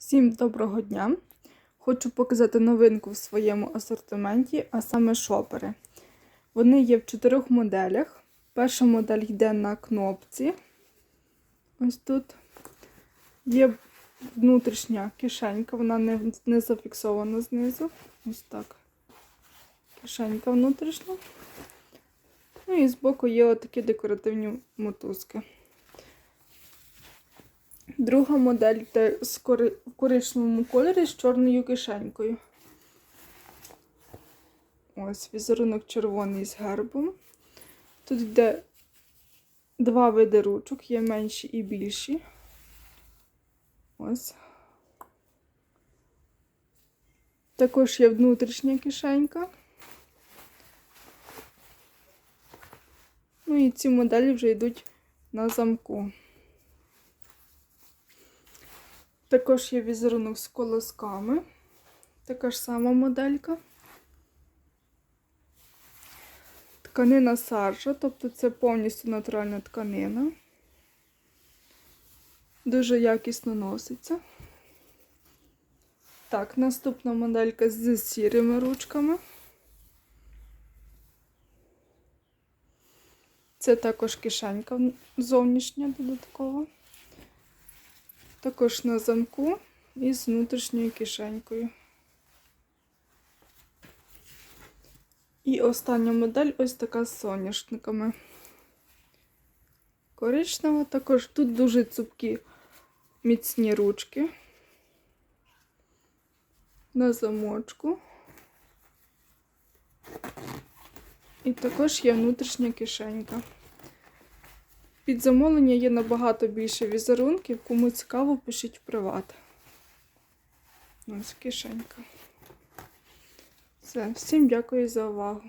Всім доброго дня! Хочу показати новинку в своєму асортименті, а саме шопери. Вони є в чотирьох моделях. Перша модель йде на кнопці. Ось тут є внутрішня кишенька, вона не, не зафіксована знизу. Ось так. Кишенька внутрішня. Ну і збоку є отакі декоративні мотузки. Друга модель в коричневому кольорі з чорною кишенькою. Ось візерунок червоний з гербом. Тут йде два види ручок, є менші і більші. Ось. Також є внутрішня кишенька. Ну і ці моделі вже йдуть на замку. Також є візерунок з колосками. Така ж сама моделька. Тканина саржа, тобто це повністю натуральна тканина. Дуже якісно носиться. Так, наступна моделька з сірими ручками. Це також кишенька зовнішня додаткова. Також на замку і з внутрішньою кишенькою. І остання модель ось така з соняшниками. Коричнева. Також тут дуже цупкі міцні ручки. На замочку. І також є внутрішня кишенька. Під замовлення є набагато більше візерунків. Кому цікаво, пишіть в приват. Ось кишенька. Все, всім дякую за увагу.